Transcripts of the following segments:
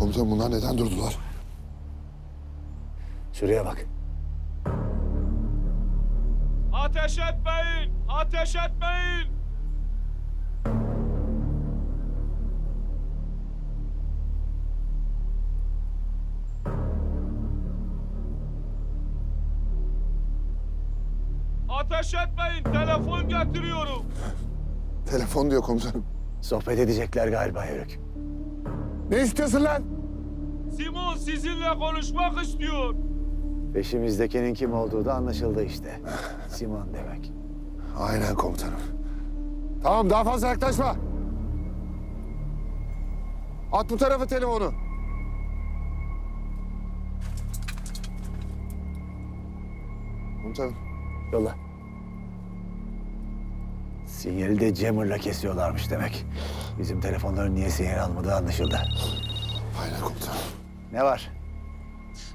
Komutanım bunlar neden durdular? Şuraya bak. Ateş etmeyin! Ateş etmeyin! Ateş etmeyin! Telefon getiriyorum. Telefon diyor komutanım. Sohbet edecekler galiba Yörük. Ne istiyorsun lan? Simon sizinle konuşmak istiyor. Peşimizdekinin kim olduğu da anlaşıldı işte. Simon demek. Aynen komutanım. Tamam daha fazla yaklaşma. At bu tarafa telefonu. Komutanım. Yolla. Sinyali de jammer'la kesiyorlarmış demek. Bizim telefonların niye sinyal almadığı anlaşıldı. Aynen komutanım. Ne var?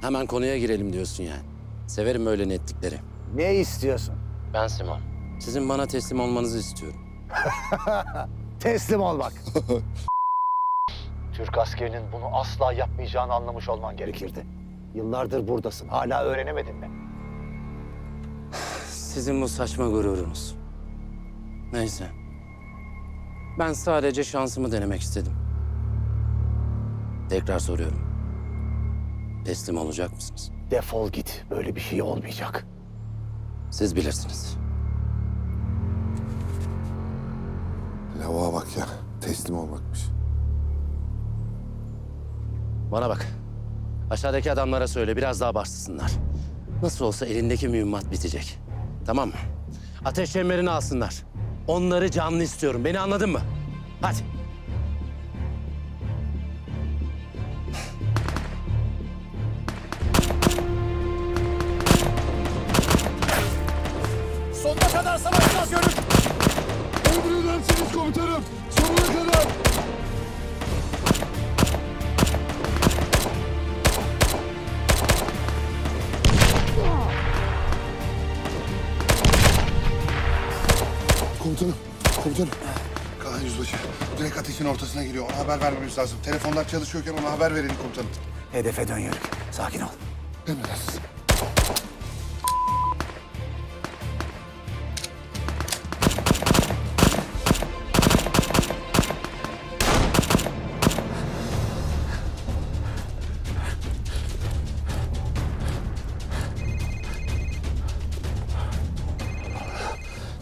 Hemen konuya girelim diyorsun yani. Severim böyle netlikleri. Ne istiyorsun? Ben Simon. Sizin bana teslim olmanızı istiyorum. Teslim olmak. Türk askerinin bunu asla yapmayacağını anlamış olman gerekirdi. Yıllardır buradasın. Hala öğrenemedin mi? Sizin bu saçma gururunuz. Neyse. Ben sadece şansımı denemek istedim. Tekrar soruyorum. Teslim olacak mısınız? Defol git. Böyle bir şey olmayacak. Siz bilirsiniz. Lavuğa bak ya. Teslim olmakmış. Bana bak. Aşağıdaki adamlara söyle biraz daha başlasınlar. Nasıl olsa elindeki mühimmat bitecek. Tamam mı? Ateş çemberini alsınlar. Onları canlı istiyorum. Beni anladın mı? Hadi. Ortasına giriyor. Ona haber vermemiz lazım. Telefonlar çalışıyorken ona haber verelim komutanım. Hedefe dön Yörük. Sakin ol. Emredersiniz.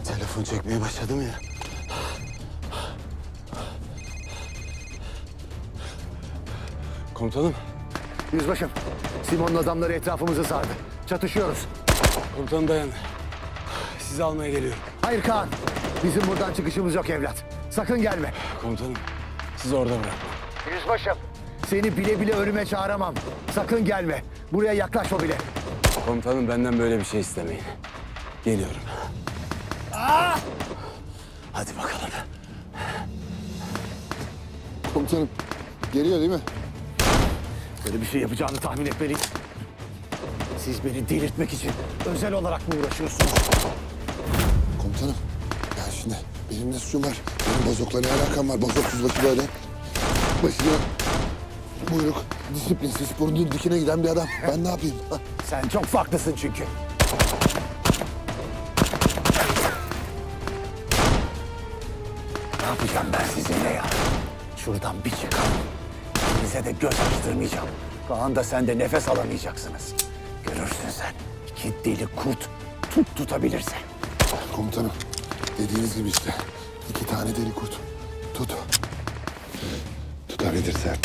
Telefon çekmeye başladım ya. Komutanım, Yüzbaşım, Simon'un adamları etrafımızı sardı. Çatışıyoruz. komutanım dayan. Sizi almaya geliyorum. Hayır Kaan. Bizim buradan çıkışımız yok evlat. Sakın gelme. Komutanım, sizi orada bırak. Yüzbaşım. Seni bile bile ölüme çağıramam. Sakın gelme. Buraya yaklaşma bile. Komutanım benden böyle bir şey istemeyin. Geliyorum. Hadi bakalım. Komutanım, geliyor değil mi? Böyle bir şey yapacağını tahmin etmeliyim. Siz beni delirtmek için özel olarak mı uğraşıyorsunuz? Komutanım, ya şimdi benim ne suçum var? Benim bozokla ne alakam var? Bozok yüzbaşı böyle. Başına buyruk, disiplinsiz, burnunun dikine giden bir adam. Ben ne yapayım? Ha? Sen çok farklısın çünkü. Ne yapacağım ben sizinle ya? Şuradan bir çıkalım. İkinize de göz açtırmayacağım. Kaan da sen de nefes alamayacaksınız. Görürsün sen. İki deli kurt tut tutabilirsen. Komutanım, dediğiniz gibi işte. İki tane deli kurt. Tut. Tutabilirsen.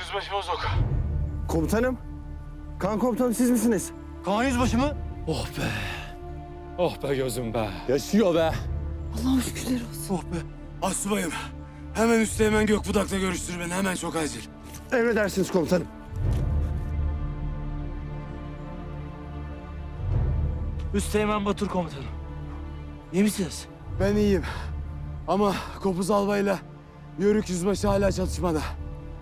Yüzbaşı bozuk. Komutanım. Kan komutanım siz misiniz? Kaan Yüzbaşı mı? Oh be. Oh be gözüm be. Yaşıyor be. Oh be. Asubayım. Hemen üstte hemen Gökbudak'ta görüştür beni. Hemen çok acil. Emredersiniz komutanım. Üsteğmen Batur komutanım. İyi misiniz? Ben iyiyim. Ama Kopuz Albay'la Yörük Yüzbaşı hala çatışmada.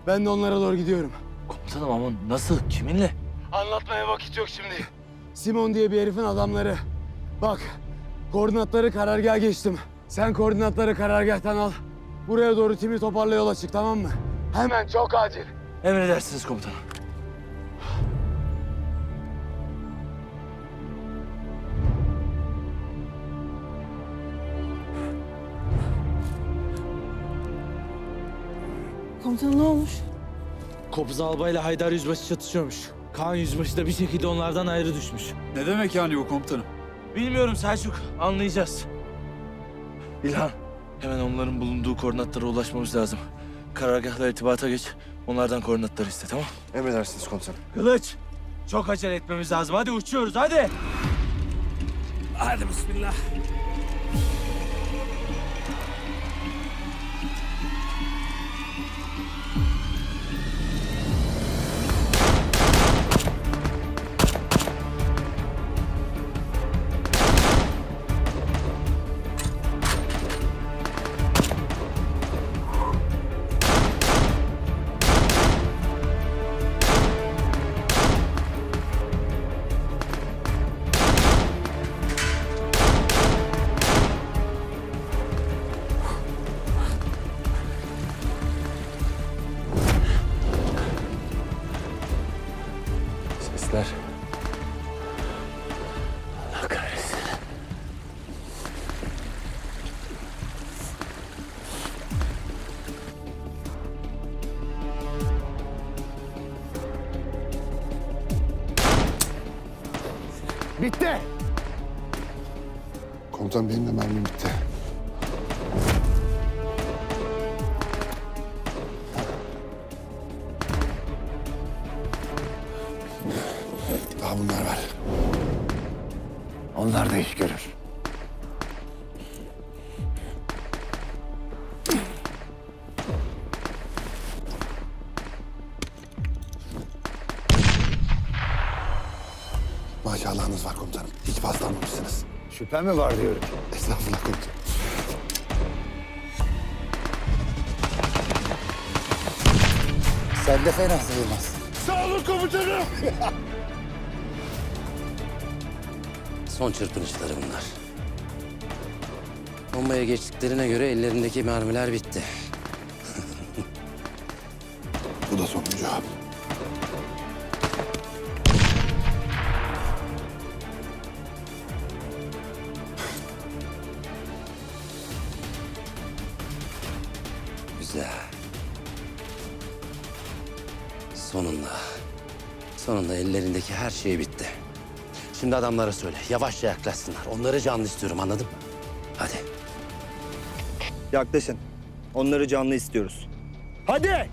Ben de onlara doğru gidiyorum. Komutanım ama nasıl? Kiminle? Anlatmaya vakit yok şimdi. Simon diye bir herifin adamları. Bak, koordinatları karargah geçtim. Sen koordinatları karargahtan al. Buraya doğru timi toparla yola çık tamam mı? Hemen çok acil. Emredersiniz komutanım. Komutanım ne olmuş? Kopuz Albay ile Haydar Yüzbaşı çatışıyormuş. Kaan Yüzbaşı da bir şekilde onlardan ayrı düşmüş. Ne demek yani bu komutanım? Bilmiyorum Selçuk. Anlayacağız. İlhan, hemen onların bulunduğu koordinatlara ulaşmamız lazım. Karargahla irtibata geç. Onlardan koordinatları iste tamam Emredersiniz komutanım. Kılıç, çok acele etmemiz lazım. Hadi uçuyoruz hadi. Hadi bismillah. Bitti. Komutan benim de mermim bitti. Şüphe mi var diyorum. Estağfurullah komutanım. Sen de fena sayılmaz. Son çırpınışları bunlar. Bombaya geçtiklerine göre ellerindeki mermiler bitti. Bu da sonuncu. Güzel. Ellerindeki her şey bitti. Şimdi adamlara söyle. Yavaşça yaklaşsınlar. Onları canlı istiyorum anladın mı? Hadi. Yaklaşın. Onları canlı istiyoruz. Hadi.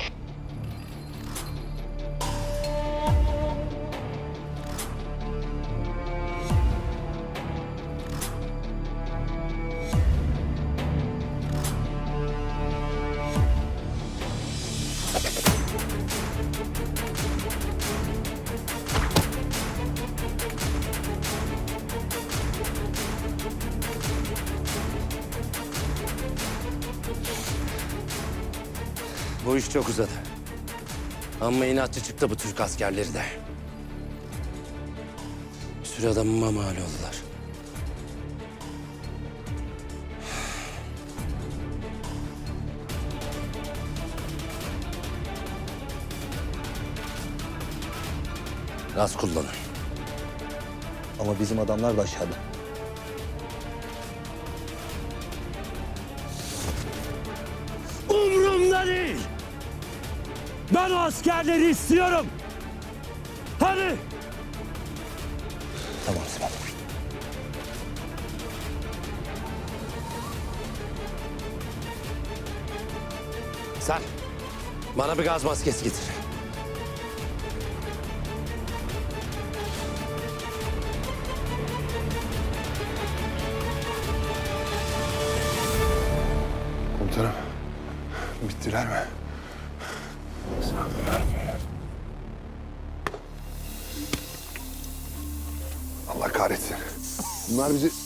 Ama inatçı çıktı bu Türk askerleri de. Bir sürü adamıma mal oldular. Gaz kullanın. Ama bizim adamlar da aşağıda. Ben o askerleri istiyorum. Hadi. Tamam Sibel. Sen bana bir gaz maskesi getir. Komutanım, bittiler mi? Bunlar bizi...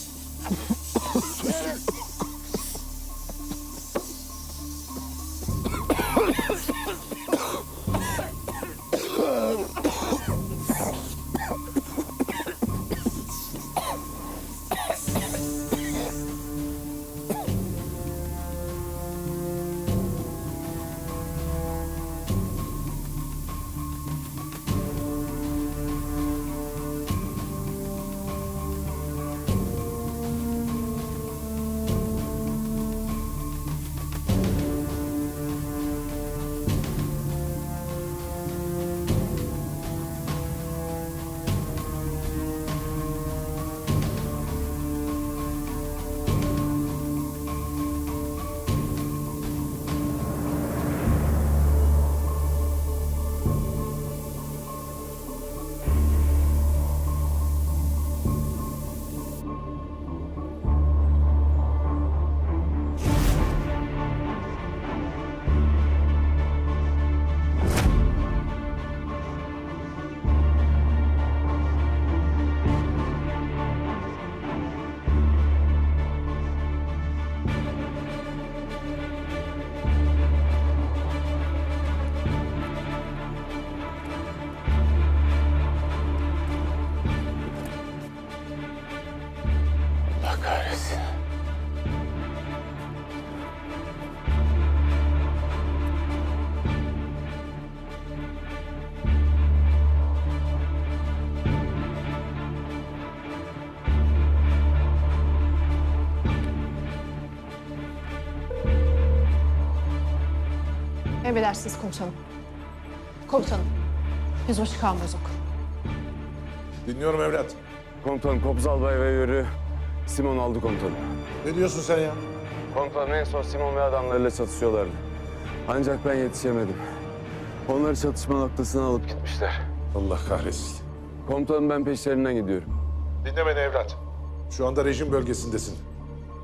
Emredersiniz komutanım. Komutanım. Yüzbaşı Kaan Bozok. Dinliyorum evlat. Komutanım Kopuz Albay ve Yörü Simon aldı komutanım. Ne diyorsun sen ya? Komutanım en son Simon ve adamlarıyla çatışıyorlardı. Ancak ben yetişemedim. Onları çatışma noktasına alıp gitmişler. Allah kahretsin. Komutanım ben peşlerinden gidiyorum. Dinle beni evlat. Şu anda rejim bölgesindesin.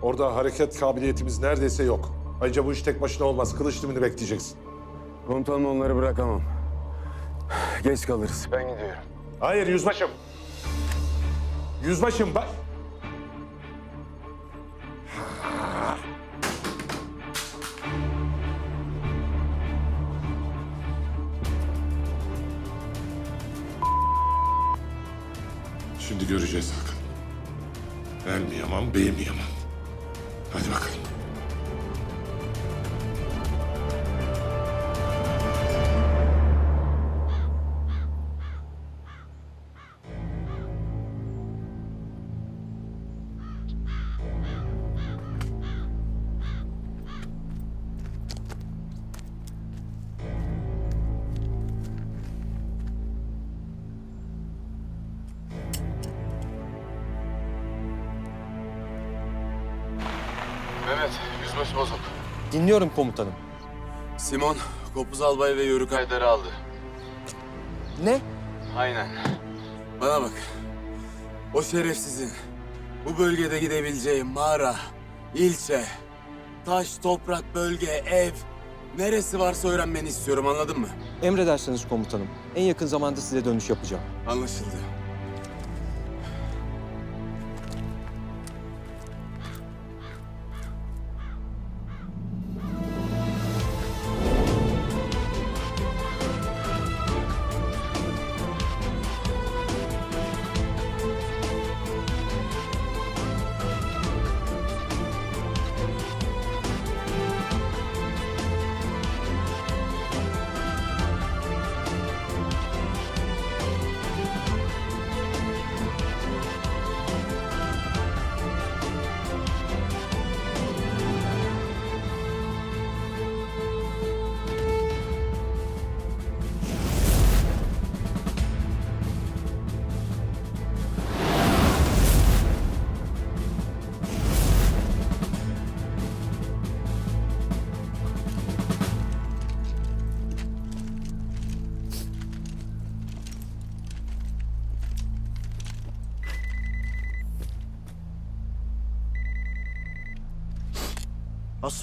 Orada hareket kabiliyetimiz neredeyse yok. Ayrıca bu iş tek başına olmaz. Kılıç timini bekleyeceksin. Komutanım onları bırakamam. Geç kalırız. Ben gidiyorum. Hayır yüzbaşım. Yüzbaşım bak. Şimdi göreceğiz Hakan. El mi yaman, bey mi yaman? Hadi bakalım. Dinliyorum komutanım. Simon, Kopuz Albay ve Yörük Haydar'ı aldı. Ne? Aynen. Bana bak. O şerefsizin bu bölgede gidebileceği mağara, ilçe, taş, toprak, bölge, ev neresi varsa öğrenmeni istiyorum anladın mı? Emredersiniz komutanım. En yakın zamanda size dönüş yapacağım. Anlaşıldı.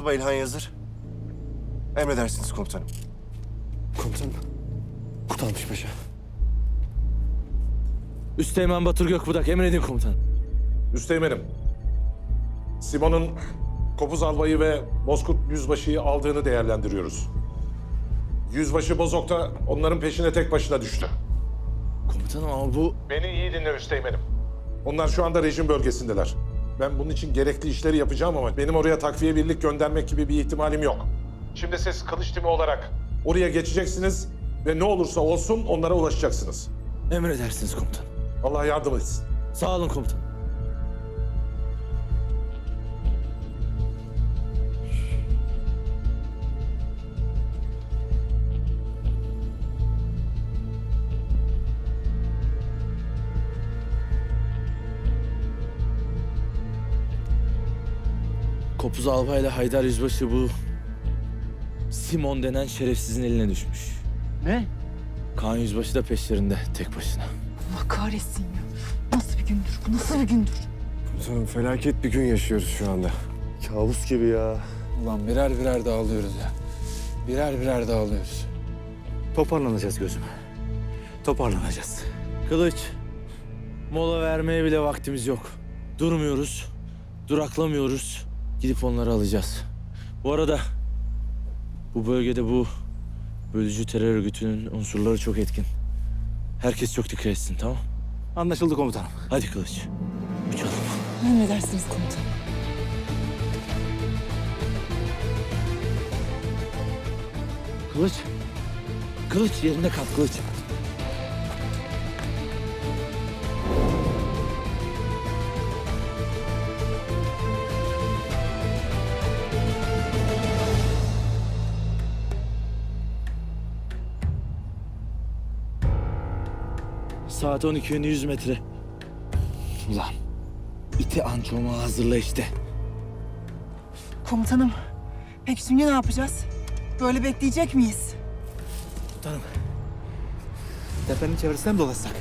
Asubay İlhan Yazır. Emredersiniz komutanım. Komutanım. Kurtarmış paşa. Üsteğmen Batur Gökbudak emredin komutanım. Üsteğmenim, Simon'un Kopuz Albayı ve Bozkurt Yüzbaşı'yı aldığını değerlendiriyoruz. Yüzbaşı Bozok da onların peşine tek başına düştü. Komutanım ama bu... Beni iyi dinle Üsteğmenim. Onlar şu anda rejim bölgesindeler. Ben bunun için gerekli işleri yapacağım ama benim oraya takviye birlik göndermek gibi bir ihtimalim yok. Şimdi siz kılıç timi olarak oraya geçeceksiniz ve ne olursa olsun onlara ulaşacaksınız. Emredersiniz komutanım. Allah yardım etsin. Sağ olun komutanım. Kopuz Albay'la Haydar Yüzbaşı bu Simon denen şerefsizin eline düşmüş. Ne? Kaan Yüzbaşı da peşlerinde tek başına. Allah kahretsin ya. Nasıl bir gündür bu? Nasıl bir gündür? Komutanım felaket bir gün yaşıyoruz şu anda. Kabus gibi ya. Ulan birer birer dağılıyoruz ya. Birer birer dağılıyoruz. Toparlanacağız gözüm. Toparlanacağız. Kılıç, mola vermeye bile vaktimiz yok. Durmuyoruz, duraklamıyoruz. Gidip onları alacağız. Bu arada bu bölgede bu bölücü terör örgütünün unsurları çok etkin. Herkes çok dikkat etsin tamam? Anlaşıldı komutanım. Hadi Kılıç. Uçalım. Emredersiniz komutanım. Kılıç. Kılıç yerinde kal Kılıç. Saat 12 yönü 100 metre. Ulan. iti ançoma hazırla işte. Komutanım, peki şimdi ne yapacağız? Böyle bekleyecek miyiz? Tepenin çevresine mi dolaşsak?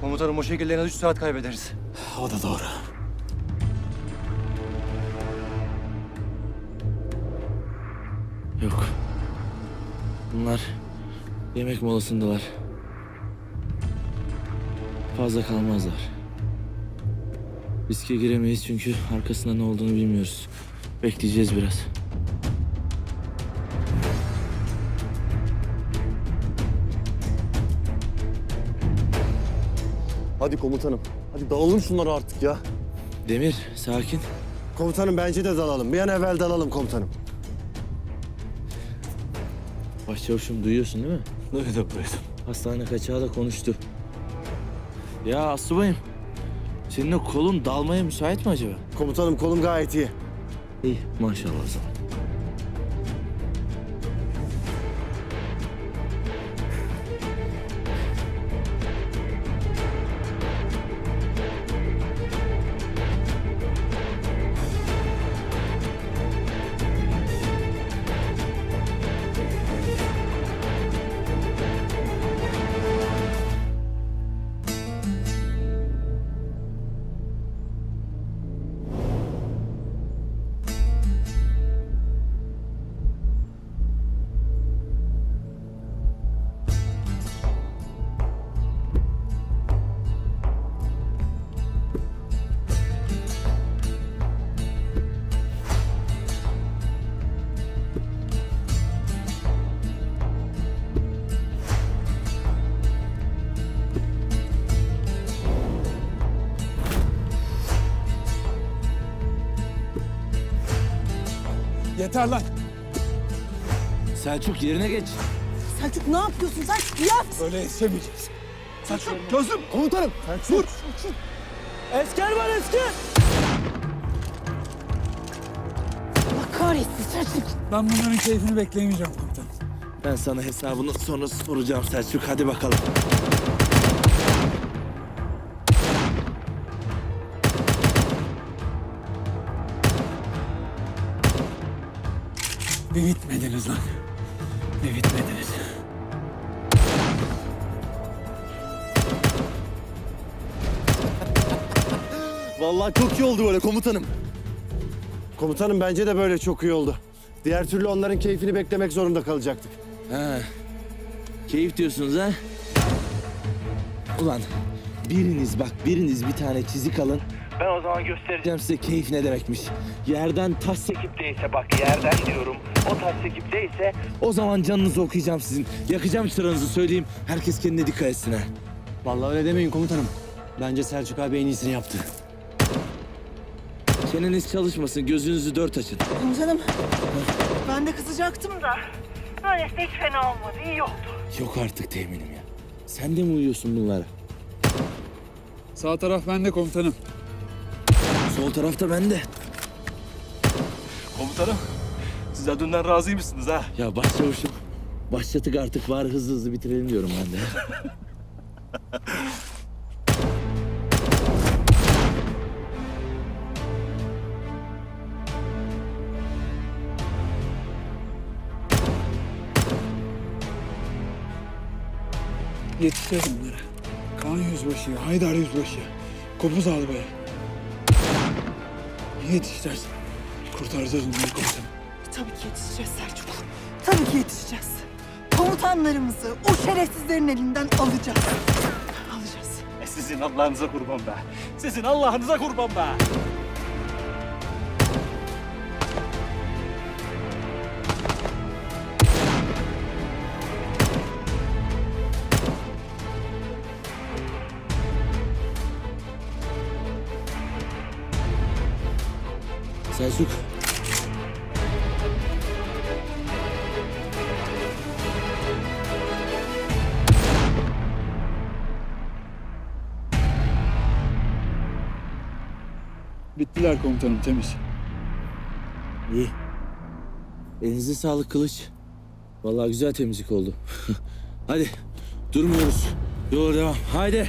Komutanım o şekilde en az 3 saat kaybederiz. O da doğru. Yok. Bunlar yemek molasındalar. Fazla kalmazlar. Riske giremeyiz çünkü arkasında ne olduğunu bilmiyoruz. Bekleyeceğiz biraz. Hadi komutanım. Hadi dalalım şunları artık ya. Demir, sakin. Komutanım bence de dalalım. Bir an evvel dalalım komutanım. Başçavuşum duyuyorsun değil mi? Duydum duydum. Hastane kaçağı da konuştu. Ya Asubayım, senin o kolun dalmaya müsait mi acaba? Komutanım kolum gayet iyi. İyi, maşallah o Yeter lan. Selçuk yerine geç. Selçuk ne yapıyorsun? Selçuk yat! Böyle yetişemeyeceğiz. Gözüm komutanım. Dur. Esker var esker. Allah kahretsin Selçuk! Ben bunların keyfini bekleyemeyeceğim komutanım. Ben sana hesabını sonra soracağım Selçuk. Hadi bakalım. Bir bitmediniz lan. Bir bitmediniz. Vallahi çok iyi oldu böyle komutanım. Komutanım bence de böyle çok iyi oldu. Diğer türlü onların keyfini beklemek zorunda kalacaktık. Ha. Keyif diyorsunuz ha? Ulan biriniz bak biriniz bir tane çizik alın. Ben o zaman göstereceğim size keyif ne demekmiş. Yerden taş sekipteyse bak yerden diyorum. O taş sekipteyse o zaman canınızı okuyacağım sizin. Yakacağım çıranızı söyleyeyim. Herkes kendine dikkat etsin ha. Vallahi öyle demeyin komutanım. Bence Selçuk abi en iyisini yaptı. Çeneniz çalışmasın gözünüzü dört açın. Komutanım. Ben de kızacaktım da. Böylesi hiç fena olmadı. iyi oldu. Yok artık teminim ya. Sen de mi uyuyorsun bunlara? Sağ taraf bende komutanım. Sol tarafta bende. Komutanım, siz adından razı mısınız ha? Ya başçavuşum. Başlatık artık var hızlı hızlı bitirelim diyorum ben de. Yetişeceğiz bunlara. Kaan Yüzbaşı, Haydar Yüzbaşı, Kopuz Albay. Yetişeceğiz. Kurtaracağız onları komutanım. Tabii ki yetişeceğiz Selçuk. Tabii ki yetişeceğiz. Komutanlarımızı o şerefsizlerin elinden alacağız. Alacağız. E sizin Allah'ınıza kurban be. Sizin Allah'ınıza kurban be. Selçuk. Bittiler komutanım temiz. İyi. Elinize sağlık kılıç. Vallahi güzel temizlik oldu. Hadi durmuyoruz. Yola devam. Haydi.